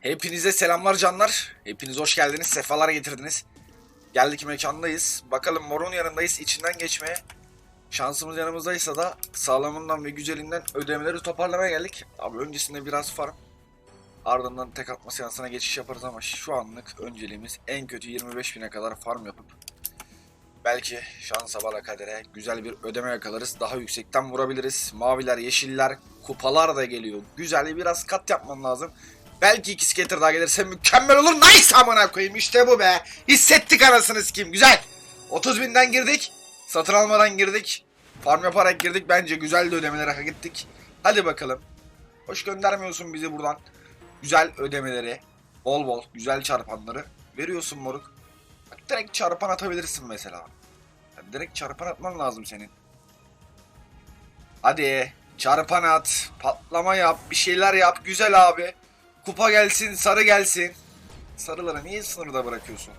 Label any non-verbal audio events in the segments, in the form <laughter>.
Hepinize selamlar canlar. Hepiniz hoş geldiniz. Sefalar getirdiniz. Geldik mekandayız. Bakalım morun yanındayız. İçinden geçmeye. Şansımız yanımızdaysa da sağlamından ve güzelinden ödemeleri toparlamaya geldik. Abi öncesinde biraz farm. Ardından tek atma seansına geçiş yaparız ama şu anlık önceliğimiz en kötü 25.000'e kadar farm yapıp belki şansa bala kadere güzel bir ödeme yakalarız. Daha yüksekten vurabiliriz. Maviler, yeşiller, kupalar da geliyor. Güzel biraz kat yapmam lazım. Belki iki skater daha gelirse mükemmel olur. Nice amına koyayım işte bu be. Hissettik anasını sikeyim. Güzel. 30 binden girdik. Satın almadan girdik. Farm yaparak girdik. Bence güzel de ödemeleri hak ettik. Hadi bakalım. Hoş göndermiyorsun bizi buradan. Güzel ödemeleri. Bol bol. Güzel çarpanları. Veriyorsun moruk. Bak direkt çarpan atabilirsin mesela. Ya direkt çarpan atman lazım senin. Hadi. Çarpan at. Patlama yap. Bir şeyler yap. Güzel abi. Kupa gelsin, sarı gelsin. Sarıları niye sınırda bırakıyorsun?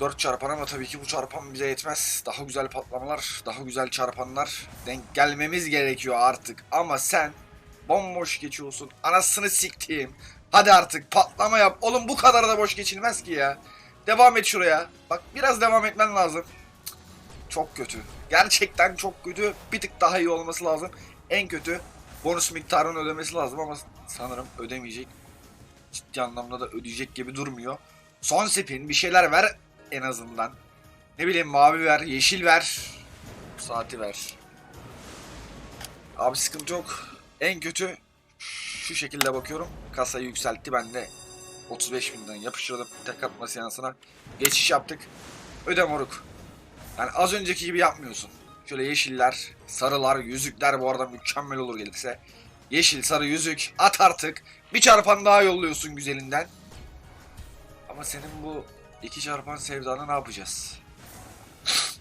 4 çarpan ama tabii ki bu çarpan bize yetmez. Daha güzel patlamalar, daha güzel çarpanlar denk gelmemiz gerekiyor artık. Ama sen bomboş geçiyorsun. Anasını siktiğim. Hadi artık patlama yap. Oğlum bu kadar da boş geçilmez ki ya. Devam et şuraya. Bak biraz devam etmen lazım. Çok kötü. Gerçekten çok kötü. Bir tık daha iyi olması lazım. En kötü bonus miktarını ödemesi lazım ama sanırım ödemeyecek. Ciddi anlamda da ödeyecek gibi durmuyor. Son spin bir şeyler ver en azından. Ne bileyim mavi ver, yeşil ver. Saati ver. Abi sıkıntı yok. En kötü şu şekilde bakıyorum. Kasayı yükseltti ben de 35 binden yapıştırdım tek atma seansına. Geçiş yaptık. Öde moruk. Yani az önceki gibi yapmıyorsun. Şöyle yeşiller, sarılar, yüzükler bu arada mükemmel olur gelirse. Yeşil, sarı, yüzük at artık. Bir çarpan daha yolluyorsun güzelinden. Ama senin bu iki çarpan sevdanı ne yapacağız? <laughs>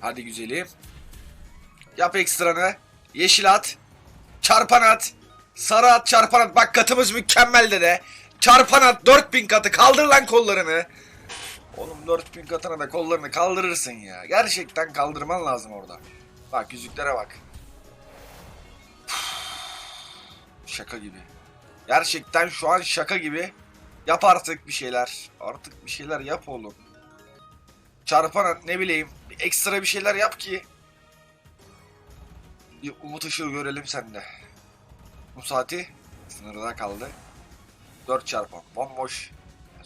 Hadi güzelim. Yap ekstranı. Yeşil at. Çarpan at. Sarı at, çarpan at. Bak katımız mükemmel de. Çarpan at 4000 katı. Kaldır lan kollarını. Oğlum 4000 katına da kollarını kaldırırsın ya. Gerçekten kaldırman lazım orada. Bak yüzüklere bak. Şaka gibi. Gerçekten şu an şaka gibi. Yap artık bir şeyler. Artık bir şeyler yap oğlum. Çarpan ne bileyim. Bir ekstra bir şeyler yap ki. Bir umut ışığı görelim sende. Bu saati sınırda kaldı. 4 çarpan. Bomboş.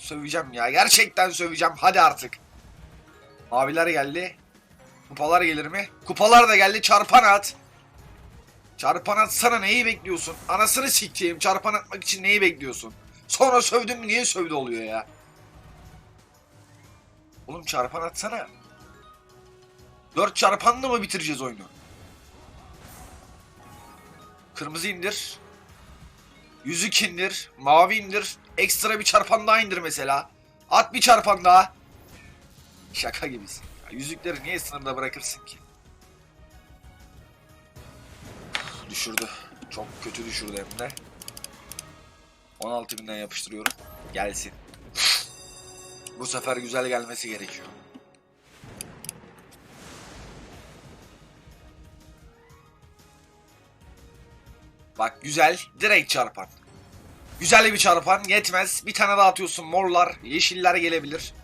Söveceğim ya. Gerçekten söveceğim. Hadi artık. Maviler geldi. Kupalar gelir mi? Kupalar da geldi. Çarpan at. Çarpan atsana neyi bekliyorsun? Anasını sikeyim. Çarpan atmak için neyi bekliyorsun? Sonra sövdün mü niye sövdü oluyor ya? Oğlum çarpan atsana. 4 çarpanla mı bitireceğiz oyunu? Kırmızı indir. Yüzük indir. Mavi indir. Ekstra bir çarpan daha indir mesela. At bir çarpan daha. Şaka gibisin. Ya, yüzükleri niye sınırda bırakırsın ki? Düşürdü. Çok kötü düşürdü hem de. 16 binden yapıştırıyorum. Gelsin. Bu sefer güzel gelmesi gerekiyor. Bak güzel. Direkt çarpan. Güzel bir çarpan. Yetmez. Bir tane daha atıyorsun. Morlar, yeşiller gelebilir.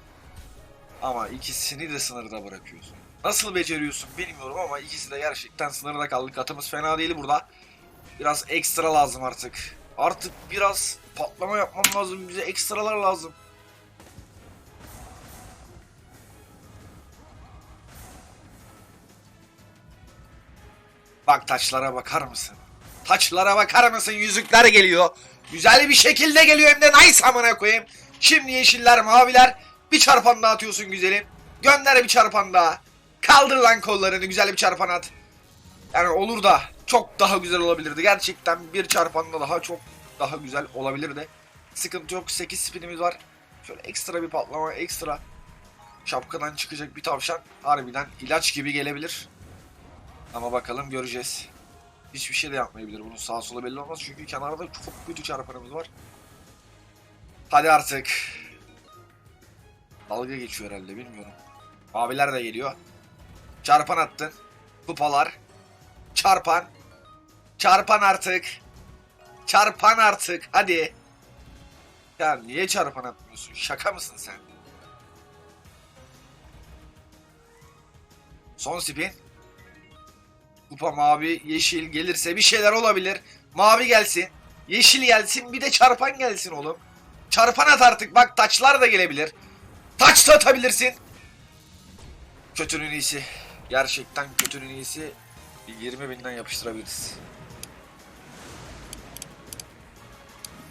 Ama ikisini de sınırda bırakıyorsun. Nasıl beceriyorsun bilmiyorum ama ikisi de gerçekten sınırda kaldı. Katımız fena değil burada. Biraz ekstra lazım artık. Artık biraz patlama yapmam lazım. Bize ekstralar lazım. Bak taçlara bakar mısın? Taçlara bakar mısın? Yüzükler geliyor. Güzel bir şekilde geliyor hem de nice amına koyayım. Şimdi yeşiller, maviler. Bir çarpan daha atıyorsun güzelim. Gönder bir çarpan daha. Kaldır lan kollarını güzel bir çarpan at. Yani olur da çok daha güzel olabilirdi. Gerçekten bir çarpanla daha çok daha güzel olabilirdi. Sıkıntı yok. 8 spinimiz var. Şöyle ekstra bir patlama, ekstra şapkadan çıkacak bir tavşan harbiden ilaç gibi gelebilir. Ama bakalım göreceğiz. Hiçbir şey de yapmayabilir. Bunun sağ sola belli olmaz. Çünkü kenarda çok kötü çarpanımız var. Hadi artık. Dalga geçiyor herhalde bilmiyorum. Maviler de geliyor. Çarpan attın. Kupalar. Çarpan. Çarpan artık. Çarpan artık. Hadi. Ya niye çarpan atmıyorsun? Şaka mısın sen? Son spin. Kupa mavi, yeşil gelirse bir şeyler olabilir. Mavi gelsin. Yeşil gelsin bir de çarpan gelsin oğlum. Çarpan at artık bak taçlar da gelebilir. Taç da atabilirsin. Kötünün iyisi. Gerçekten kötünün iyisi. Bir 20 binden yapıştırabiliriz.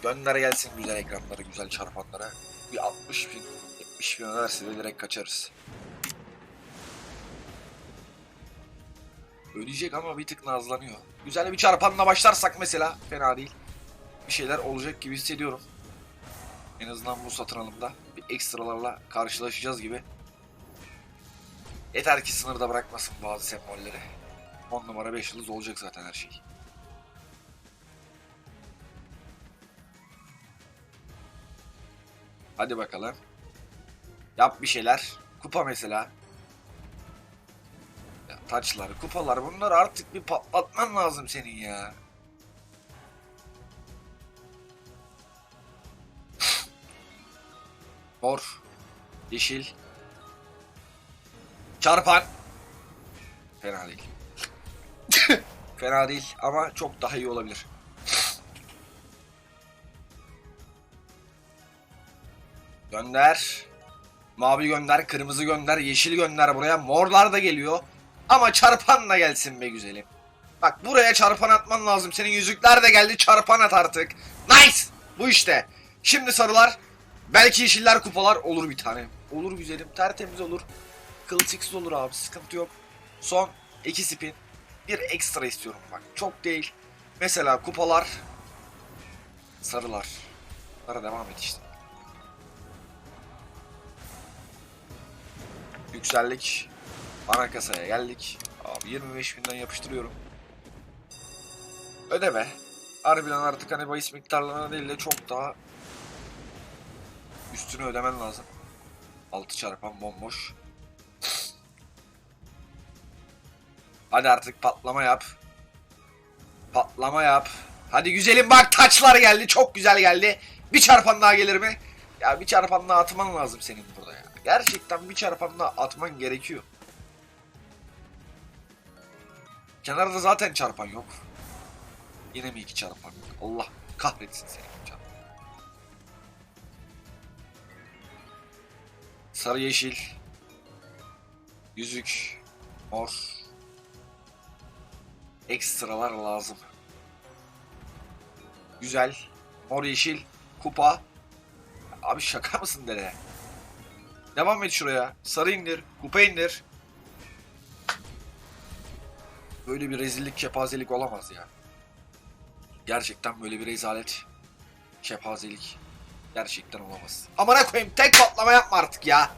Gönder gelsin güzel ekranlara, güzel çarpanlara. Bir 60 bin, 70 bin öderse de direkt kaçarız. Ölecek ama bir tık nazlanıyor. Güzel bir çarpanla başlarsak mesela fena değil. Bir şeyler olacak gibi hissediyorum. En azından bu satın alımda bir ekstralarla karşılaşacağız gibi. Yeter ki sınırda bırakmasın bazı sembolleri. 10 numara 5 yıldız olacak zaten her şey. Hadi bakalım. Yap bir şeyler. Kupa mesela. Taçlar, kupalar bunlar artık bir patlatman lazım senin ya. <laughs> Mor, yeşil, çarpan. Fena değil. <laughs> Fena değil ama çok daha iyi olabilir. Gönder. Mavi gönder, kırmızı gönder, yeşil gönder buraya. Morlar da geliyor. Ama çarpan da gelsin be güzelim. Bak buraya çarpan atman lazım. Senin yüzükler de geldi. Çarpan at artık. Nice. Bu işte. Şimdi sarılar. Belki yeşiller kupalar olur bir tane. Olur güzelim. Tertemiz olur. Kılçıksız olur abi. Sıkıntı yok. Son iki spin. Bir ekstra istiyorum bak. Çok değil. Mesela kupalar. Sarılar. Sarı devam et işte. Yükseldik. Ana kasaya geldik. Abi 25 binden yapıştırıyorum. Ödeme. Harbiden artık hani bahis miktarlarına değil de çok daha üstünü ödemen lazım. 6 çarpan bomboş. Hadi artık patlama yap. Patlama yap. Hadi güzelim bak taçlar geldi. Çok güzel geldi. Bir çarpan daha gelir mi? Ya bir çarpan daha atman lazım senin burada ya. Gerçekten bir çarpan daha atman gerekiyor. Kenarda zaten çarpan yok. Yine mi iki çarpan yok? Allah kahretsin seni çarpan. Sarı yeşil. Yüzük. Mor. Ekstralar lazım. Güzel. Mor yeşil. Kupa. Abi şaka mısın dere? Devam et şuraya. Sarı indir. Kupa indir. Böyle bir rezillik, kepazelik olamaz ya. Gerçekten böyle bir rezalet, kepazelik gerçekten olamaz. Amına koyayım tek patlama yapma artık ya.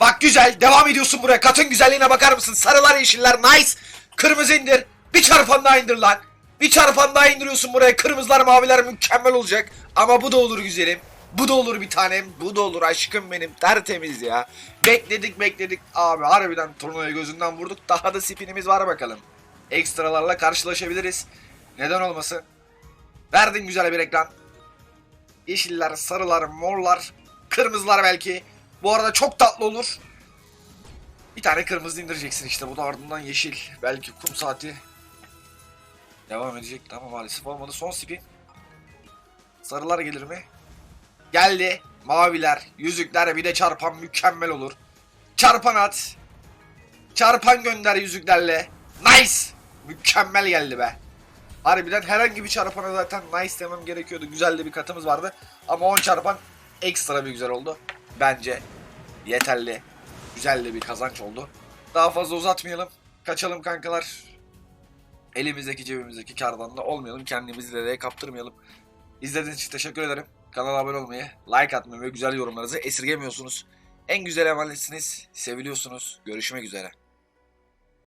Bak güzel devam ediyorsun buraya. Katın güzelliğine bakar mısın? Sarılar yeşiller nice. Kırmızı indir. Bir çarpan daha indir lan. Bir çarpan daha indiriyorsun buraya. Kırmızılar maviler mükemmel olacak. Ama bu da olur güzelim. Bu da olur bir tanem. Bu da olur aşkım benim. Tertemiz ya. Bekledik bekledik. Abi harbiden turnuvayı gözünden vurduk. Daha da spinimiz var bakalım. Ekstralarla karşılaşabiliriz. Neden olmasın? Verdin güzel bir ekran. Yeşiller, sarılar, morlar, kırmızılar belki. Bu arada çok tatlı olur. Bir tane kırmızı indireceksin işte. Bu da ardından yeşil. Belki kum saati. Devam edecek ama maalesef olmadı. Son spin. Sarılar gelir mi? Geldi. Maviler, yüzükler bir de çarpan mükemmel olur. Çarpan at. Çarpan gönder yüzüklerle. Nice. Mükemmel geldi be. Harbiden herhangi bir çarpana zaten nice demem gerekiyordu. Güzel de bir katımız vardı. Ama 10 çarpan ekstra bir güzel oldu. Bence yeterli. Güzel de bir kazanç oldu. Daha fazla uzatmayalım. Kaçalım kankalar. Elimizdeki cebimizdeki kardan da olmayalım. Kendimizi de kaptırmayalım. İzlediğiniz için teşekkür ederim. Kanala abone olmayı, like atmayı ve güzel yorumlarınızı esirgemiyorsunuz. En güzel emanetsiniz. Seviliyorsunuz. Görüşmek üzere.